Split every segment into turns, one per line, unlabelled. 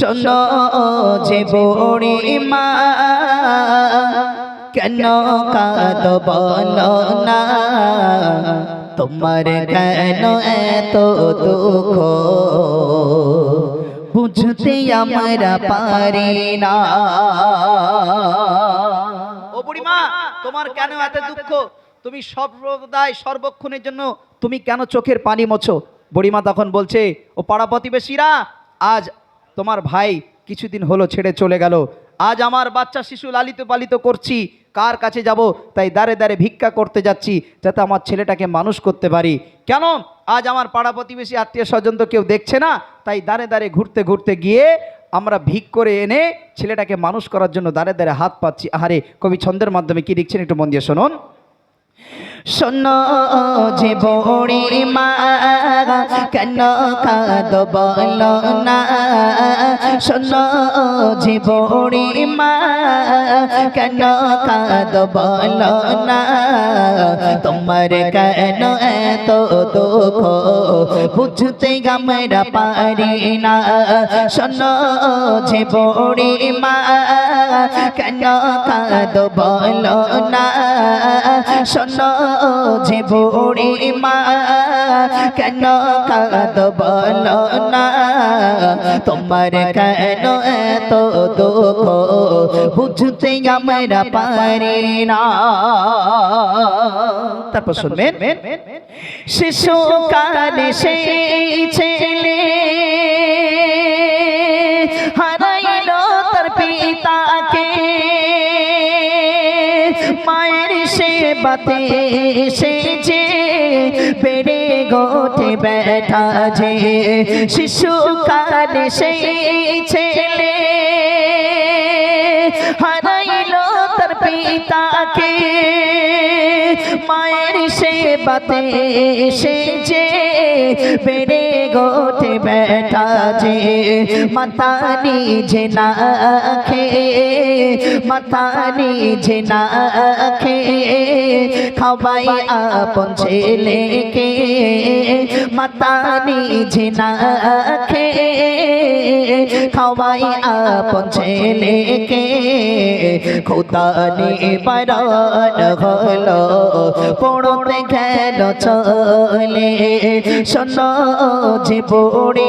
শোনো যে বড়ি কেন কাঁদ না তোমার কেন এত দুঃখ? বুঝতে আমরা পারি না।
ও বুড়িমা তোমার কেন এত দুঃখ? তুমি সর্বদাই সর্বক্ষণের জন্য তুমি কেন চোখের পানি মোছো? বুড়িমা তখন বলছে, ও পাড়া প্রতিবেশীরা, আজ তোমার ভাই কিছুদিন হলো ছেড়ে চলে গেল। আজ আমার বাচ্চা শিশু লালিত পালিত করছি। কার কাছে যাব? তাই দাঁড়ে দাঁড়ে ভিক্ষা করতে যাচ্ছি, যাতে আমার ছেলেটাকে মানুষ করতে পারি। কেন? আজ আমার পাড়া প্রতিবেশী আত্মীয় স্বজন তো কেউ দেখছে না। তাই দাঁড়ে দাঁড়ে ঘুরতে ঘুরতে গিয়ে আমরা ভিক করে এনে ছেলেটাকে মানুষ করার জন্য দাঁড়ে দাঁড়ে হাত পাচ্ছি আহারে, কবি ছন্দের মাধ্যমে কি লিখছেন একটু মন দিয়ে শুনুন।
শোনো যে বড়ি মা কেন কাঁদ বলো না? শোনো যে বড়ি মা কেন কাঁদ বলো না? তোমার কেন এত দুঃখ? বুঝতে আমরা পারি না। শোনো যে বড়ি মা কেন কাঁদ বলো না? শোনো যে বুড়ি মা, কেন কাঁদ বলো না তোমার কেন এত দুঃখ? বুঝতে আমরা পারি না। তারপর শুনবেন, শিশু কালে সেই ছেলে হারাইল সেবাতে সে যে বেড়ে গোটে বেটা যে শিশু কালে সেই ছেলে। হারাইল তার পিতাকে, মায়ের সে যে বেড়ে গোটে বেটা যে মাতা নিজে না খেয়ে মাতা নিজে না খেয়ে খাওয়াই আপন ছেলেকে মাতা নিজে না খেয়ে খাওয়াই আপন ছেলেকে খোদা নিবারণ হলো, পড়তে গেল চলে। শোনো যে বুড়ি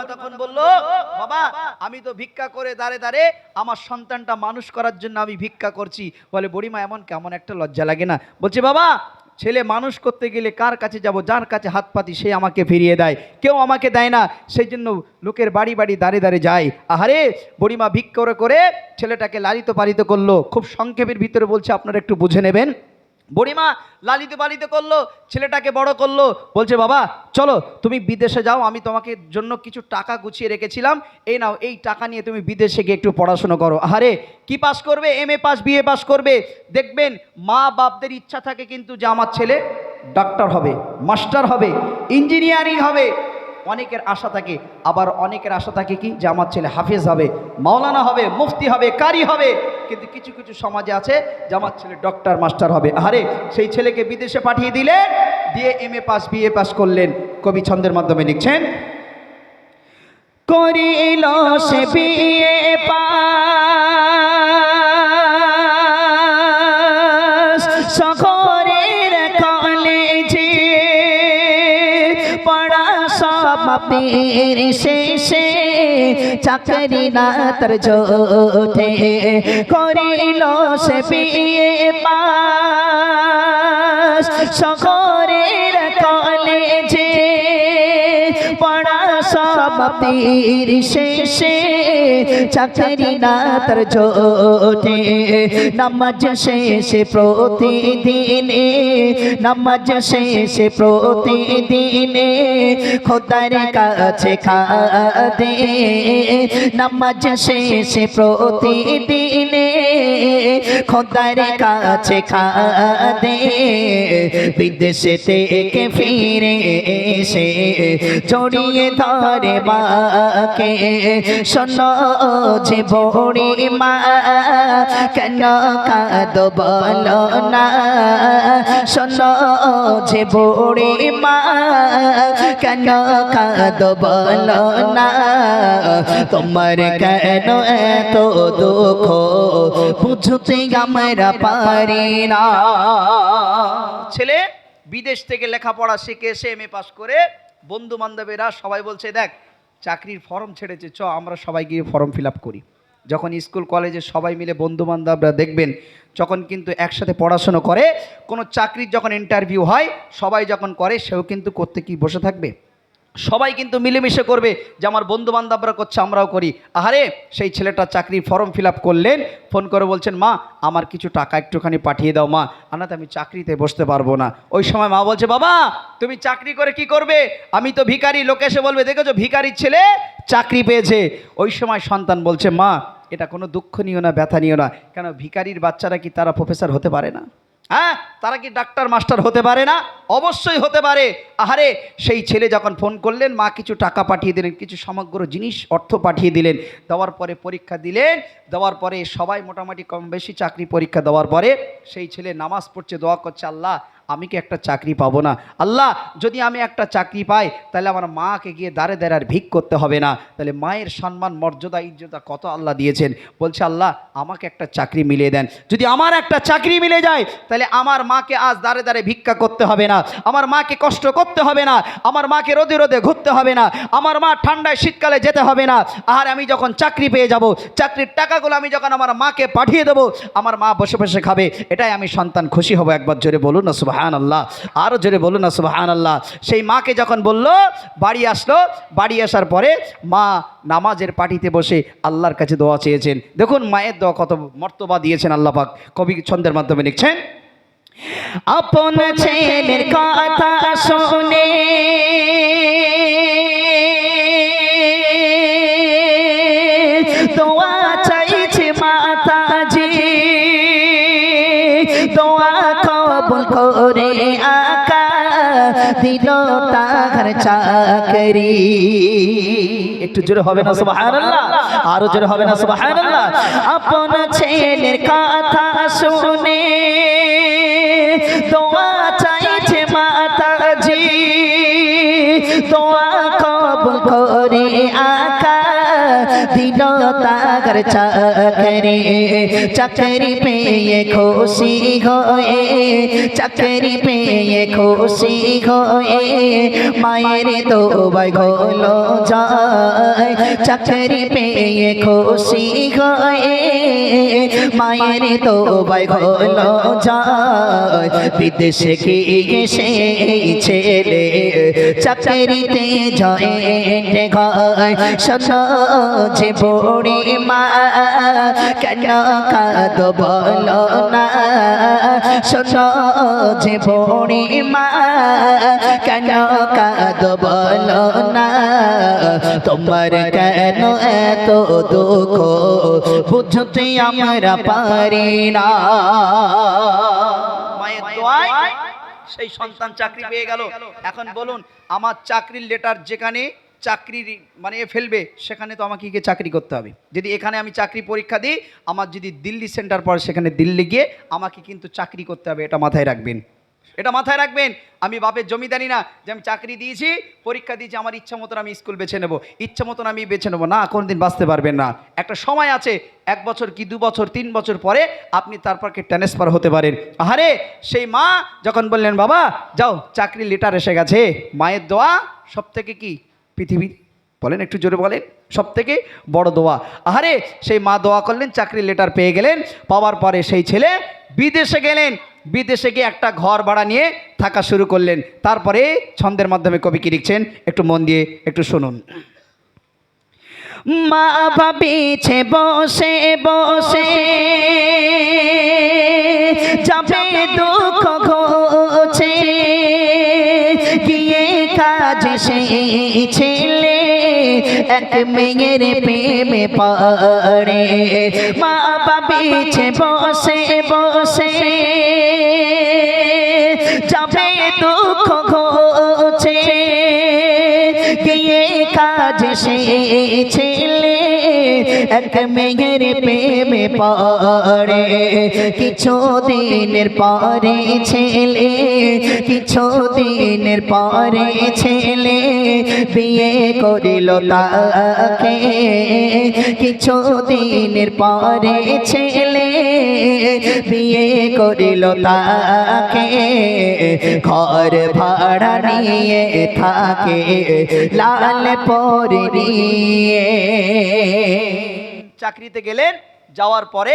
বুড়িমা তখন বলল, বাবা, আমি তো ভিক্ষা করে দাঁড়ে দাঁড়ে আমার সন্তানটা মানুষ করার জন্য আমি ভিক্ষা করছি। বলে বুড়িমা এমন কেমন একটা লজ্জা লাগে না। বলছে, বাবা, ছেলে মানুষ করতে গেলে কার কাছে যাব? যার কাছে হাত পাতি সে আমাকে ফিরিয়ে দেয়। কেউ আমাকে দেয় না। সেই জন্য লোকের বাড়ি বাড়ি দাঁড়ে দাঁড়ে যায়। আহারে, বুড়িমা ভিক করে করে ছেলেটাকে লালিত পালিত করল। খুব সংক্ষেপের ভিতরে বলছে, আপনারা একটু বুঝে নেবেন। বুড়িমা লালিত পালিত করল, ছেলেটাকে বড় করল, বলছে, বাবা, চলো, তুমি বিদেশে যাও, আমি তোমাকে জন্য কিছু টাকা গুছিয়ে রেখেছিলাম, এই নাও, এই টাকা নিয়ে তুমি বিদেশে গিয়ে একটু পড়াশোনা করো। আরে কি পাস করবে? M A pass BA pass করবে? দেখবেন, মা বাপদের ইচ্ছা থাকে কিন্তু যে আমার ছেলে ডাক্তার হবে মাস্টার হবে ইঞ্জিনিয়ারিং হবে। অনেকের আশা থাকে, আবার অনেকের আশা থাকে কি? যে আমার ছেলে হাফেজ হবে, মাওলানা হবে, মুফতি হবে, কারি হবে। কিন্তু কিছু কিছু সমাজে আছে যে আমার ছেলে ডক্টর মাস্টার হবে। আরে সেই ছেলেকে বিদেশে পাঠিয়ে দিলেন, দিয়ে M A pass BA pass করলেন। কবি ছন্দের মাধ্যমে লিখছেন,
করিল সে বিয়ে পাস কলেজে পড়া শেষে চাকরি না তার জোঠে। করিল সে বিয়ে পাস শহরের সমাপ্তির শেষে চাকরি না তার জোটে নামাজ শেষে প্রতিদিনে, নামাজ শেষে প্রতিদিনে খোদার কাছে খাদে, নামাজ শেষে প্রতিদিনে খোদার কাছে কাঁদে। বিদেশে থেকে ফিরে এসে জড়িয়ে ধরে মাকে। শোনো যে বড়ি মা, কেন কাঁদ বলো না। শোনো যে বড়ি মা, কেন কাঁদ বলো না। তোমার কেন এত দুঃখ? বুঝতে আমরা পারি না।
ছেলে, বিদেশ থেকে লেখাপড়া শিখে এসে এম এ পাস করে বন্ধু বান্ধবেরা সবাই বলছে, দেখ, চাকরির ফর্ম ছেড়েছে, চ, আমরা সবাই গিয়ে ফর্ম ফিল আপ করি। যখন স্কুল, কলেজে সবাই মিলে বন্ধু বান্ধবরা দেখবেন, যখন কিন্তু একসাথে পড়াশুনো করে, কোনো চাকরির যখন ইন্টারভিউ হয়, সবাই যখন করে, সেও কিন্তু করতে কি বসে থাকবে? সবাই কিন্তু মিলেমিশে করবে যে আমার বন্ধু বান্ধবরা করছে, আমরাও করি। আহারে, সেই ছেলেটা চাকরির ফর্ম ফিল করলেন, ফোন করে বলছেন, মা, আমার কিছু টাকা একটুখানি পাঠিয়ে দাও, মা, আনাতে আমি চাকরিতে বসতে পারব না। ওই সময় মা বলছে, বাবা, তুমি চাকরি করে কি করবে? আমি তো ভিখারি। লোকে এসে বলবে, দেখেছ, ভিখারির ছেলে চাকরি পেয়েছে। ওই সময় সন্তান বলছে, মা, এটা কোনো দুঃখ নিও না, ব্যথা নিও না। কেন, ভিখারির বাচ্চারা কি তারা প্রফেসর হতে পারে না? হ্যাঁ তারা কি ডাক্তার, মাস্টার হতে পারে না? অবশ্যই হতে পারে। আহারে, সেই ছেলে যখন ফোন করলেন, মা কিছু টাকা পাঠিয়ে দিলেন, কিছু সমগ্র জিনিস, অর্থ পাঠিয়ে দিলেন। দেওয়ার পরে পরীক্ষা দিলেন, দেওয়ার পরে সবাই মোটামুটি কম বেশি চাকরি পরীক্ষা দেওয়ার পরে সেই ছেলে নামাজ পড়ছে, দোয়া করছে, আল্লাহ আমি কি একটা চাকরি পাবো না? আল্লাহ, যদি আমি একটা চাকরি পাই, তাহলে আমার মাকে গিয়ে দাঁড়ে দাঁড়ে আর ভিক করতে হবে না। তাহলে মায়ের সম্মান, মর্যাদা, ইজ্জতা কত আল্লাহ দিয়েছেন? বলছে, আল্লাহ, আমাকে একটা চাকরি মিলিয়ে দেন। যদি আমার একটা চাকরি মিলে যায়, তাহলে আমার মাকে আজ দাঁড়ে দাঁড়ে ভিক্ষা করতে হবে না। আমার মাকে কষ্ট করতে হবে না। আমার মাকে রোদে রোদে ঘুরতে হবে না। আমার মা ঠান্ডায় শীতকালে যেতে হবে না। আর আমি যখন চাকরি পেয়ে যাব, চাকরির টাকাগুলো আমি যখন আমার মাকে পাঠিয়ে দেবো, আমার মা বসে বসে খাবে। এটাই আমি সন্তান খুশি হব একবার জোরে বলুন না সুবাহান আল্লাহ আরও জোরে বলুন না সুবাহান আল্লাহ সেই মাকে যখন বলল বাড়ি আসলো বাড়ি আসার পরে মা নামাজের পাটিতে বসে আল্লাহর কাছে দোয়া চেয়েছেন। দেখুন মায়ের দোয়া কত মর্তবা দিয়েছেন আল্লাহ পাক। কবি ছন্দের মাধ্যমে লিখছেন
আপন ছেলের কথা শুনে কবুল করে আকা দিল তার চাকরি।
একটু জোরে হবে না, সুবহানাল্লাহ? আরও জোরে হবে না, সুবহানাল্লাহ?
আপন ছেলের কথা শুনে দোয়া চাইছে মাতাজি। দোয়া কবুল করে আকা দিল তার চাকরি চাকরি পেয়ে খুশি হয়ে চাকরি পেয়ে খুশি হয়ে মায়ের তো বাই হলো যায় চাকরি পেয়ে খুশি হয়ে মায়ের তো বাই হলো যায় বিদেশে গিয়ে সেই ছেলে চাকরিতে জয়েন্ট ঘয় শোনো যে বড়ি মা, কেন কাঁদ বলো না? শোনো যে বড়ি মা, কেন কাঁদ বলো না? তোমার কেন এত দুঃখ? বুঝতে আমরা পারি না।
সেই সন্তান চাকরি পেয়ে গেল। এখন বলুন, আমার চাকরির লেটার যেখানে চাকরির মানে ফেলবে, সেখানে তো আমাকে গিয়ে চাকরি করতে হবে। যদি এখানে আমি চাকরি পরীক্ষা দিই, আমার যদি দিল্লি সেন্টার পড়ে, সেখানে দিল্লি গিয়ে আমাকে কিন্তু চাকরি করতে হবে, এটা মাথায় রাখবেন। এটা মাথায় রাখবেন। আমি বাপের জমিদারি না, যে আমি চাকরি দিয়েছি, পরীক্ষা দিয়েছি, আমার ইচ্ছা মতন আমি স্কুল বেছে নেব। ইচ্ছা মতন আমি বেছে নেব না, কোনোদিন বাঁচতে পারবেন না। একটা সময় আছে, এক বছর কি দু বছর, তিন বছর পরে আপনি তারপরকে ট্রান্সফার হতে পারেন। আহারে, সেই মা যখন বললেন, বাবা, যাও চাকরি লেটার এসে গেছে। মায়ের দোয়া সব থেকে কি? পৃথিবীর বলেন, একটু জোরে বলেন। সব থেকে বড় দোয়া। আহারে, সেই মা দোয়া করলেন, চাকরির লেটার পেয়ে গেলেন, পাওয়ার পরে সেই ছেলে বিদেশে গেলেন। বিদেশে গিয়ে একটা ঘর ভাড়া নিয়ে থাকা শুরু করলেন। তারপরে ছন্দের মাধ্যমে কবি কি লিখছেন? একটু মন দিয়ে একটু শুনুন।
মা ভাবিছে, বসে বসে। যাবে দুঃখ ঘোছে। গিয়ে কাজ সেই ছেলে এক মেয়ের প্রেমে পড়ে। মা বাবিছে বসে বসে। যাবে দুঃখ সে ছেলে, এক মেয়ের প্রেমে পড়ে। কিছু দিনের পরে ছেলে, কিছু দিনের পরে ছেলে। বিয়ে করিল তাকে, কিছু দিনের পরে ছেলে। বিয়ে করিল তাকে ঘর ভাড়া নিয়ে থাকে লাল পরে
চাকরিতে গেলেন যাওয়ার পরে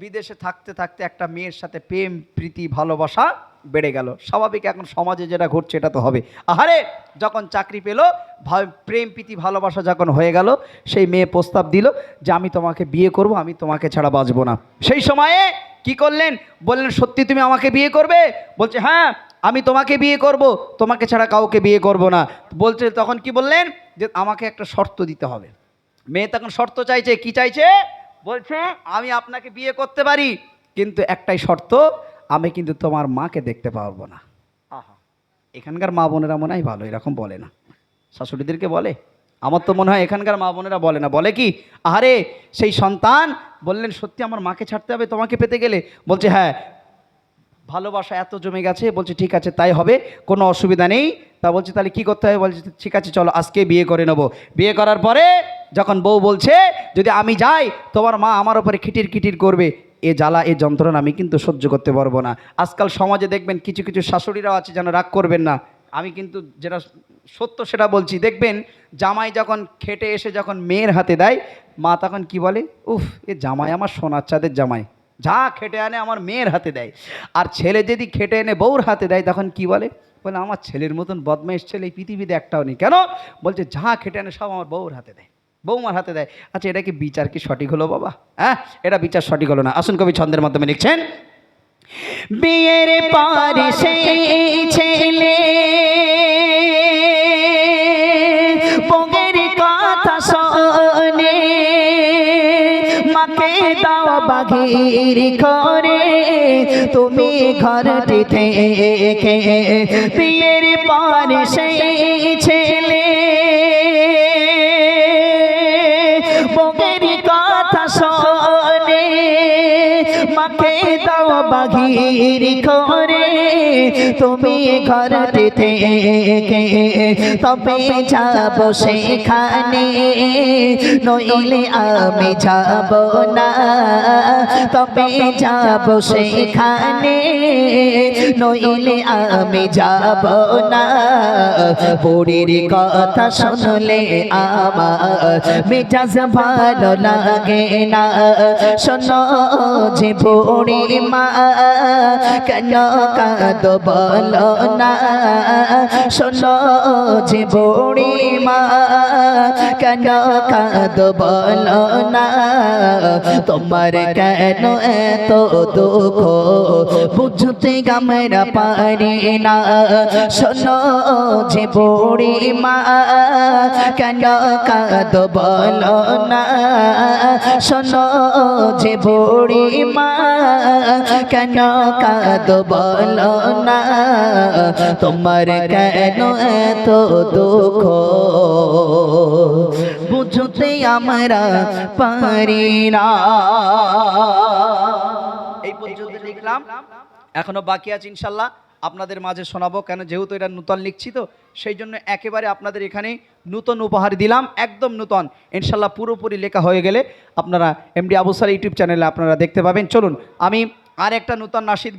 বিদেশে থাকতে থাকতে একটা মেয়ের সাথে প্রেম, প্রীতি, ভালোবাসা বেড়ে গেল। স্বাভাবিক এখন সমাজে যেটা ঘটছে এটা তো হবে। আহারে, যখন চাকরি পেল প্রেম, প্রীতি, ভালোবাসা যখন হয়ে গেল, সেই মেয়ে প্রস্তাব দিল যে, আমি তোমাকে বিয়ে করব, আমি তোমাকে ছাড়া বাঁচবো না। সেই সময়ে কি করলেন? বললেন, সত্যি তুমি আমাকে বিয়ে করবে? বলছে হ্যাঁ আমি তোমাকে বিয়ে করব, তোমাকে ছাড়া কাউকে বিয়ে করব না। বলছে, তখন কি বললেন? যে, আমাকে একটা শর্ত দিতে হবে। মেয়ে তখন শর্ত চাইছে, কি চাইছে? বলছে আমি আপনাকে বিয়ে করতে পারি কিন্তু একটাই শর্ত আমি কিন্তু তোমার মাকে দেখতে পারব না। আহা। এখানকার মা বোনেরা মনে হয় ভালো এরকম বলে না। শাশুড়িদেরকে বলে? আমার তো মনে হয় এখানকার মা বোনেরা বলে না। বলে কি? আরে সেই সন্তান বললেন সত্যি আমার মাকে ছাড়তে হবে তোমাকে পেতে গেলে? বলছে হ্যাঁ ভালোবাসা এত জমে গেছে, বলছে, ঠিক আছে, তাই হবে, কোনো অসুবিধা নেই। তা বলছে, তাহলে কি করতে হবে? বলছে, ঠিক আছে, চলো, আজকে বিয়ে করে নেব। বিয়ে করার পরে যখন বউ বলছে, যদি আমি যাই, তোমার মা আমার ওপরে খিটির খিটির করবে, এ জ্বালা, এ যন্ত্রণা আমি কিন্তু সহ্য করতে পারব না। আজকাল সমাজে দেখবেন কিছু কিছু শাশুড়িরাও আছে যেন রাগ করবেন না। আমি কিন্তু যেটা সত্য সেটা বলছি, দেখবেন জামাই যখন খেটে এসে যখন মেয়ের হাতে দেয়, মা তখন কি বলে, উফ, এ জামাই আমার সোনার চাঁদের জামাই। যা খেটে আনে আমার মেয়ের হাতে দেয়। আর ছেলে যদি খেটে এনে বউর হাতে দেয়, তখন কি বলে? বলে, আমার ছেলের মতন বদমাইশ ছেলে পৃথিবীতে একটাও নেই। কেন? বলছে, যা খেটে আনে সব আমার বউর হাতে দেয়। বৌমার হাতে দেয়। আচ্ছা এটা কি বিচার কি সঠিক হলো বাবা? হ্যাঁ এটা বিচার সঠিক হলো না। আসুন কবি ছন্দের মাধ্যমে লিখছেন,
বিয়ের পরে সেই ছেলে দাও বাঘির করে তুমি ঘরটি থেকে বিয়ের পরে সেই ছেলে মাকে দাও বাঘির করে তুমি ঘরটি থেকে তবে যাব সেখানে। নইলে আমি যাব না। তবে যাব সেখানে। নইলে আমি যাব না। বুড়ির কথা শুনলে আমার মেজাজ ভালো লাগে না। শোনো যে বুড়ি মা কেন কাঁদ বল না শোনো যে বুড়ি মা কেন কাঁদ না? তোমার কেন এত দুঃখ? বুঝতে আমরা পারি না। শোনো যে বুড়ি মা, কেন কাঁদ বলো না? শোনো যে বুড়ি মা, কেন কাঁদ বলো না? তোমার কেন এত দুঃখ? বুঝতে আমরা পারি না।
এই পর্যন্ত লিখলাম, এখনও বাকি আছে ইনশাল্লাহ, আপনাদের মাঝে শোনাবো, কেন যেহেতু এটা নূতন লিখছি তো, সেই জন্য একেবারে আপনাদের এখানে নূতন উপহার দিলাম, একদম নূতন। ইনশাল্লাহ পুরোপুরি লেখা হয়ে গেলে আপনারা এমডি আবু সাল ইউটিউব চ্যানেলে আপনারা দেখতে পাবেন। চলুন, আমি আর একটা নূতন নাসিদ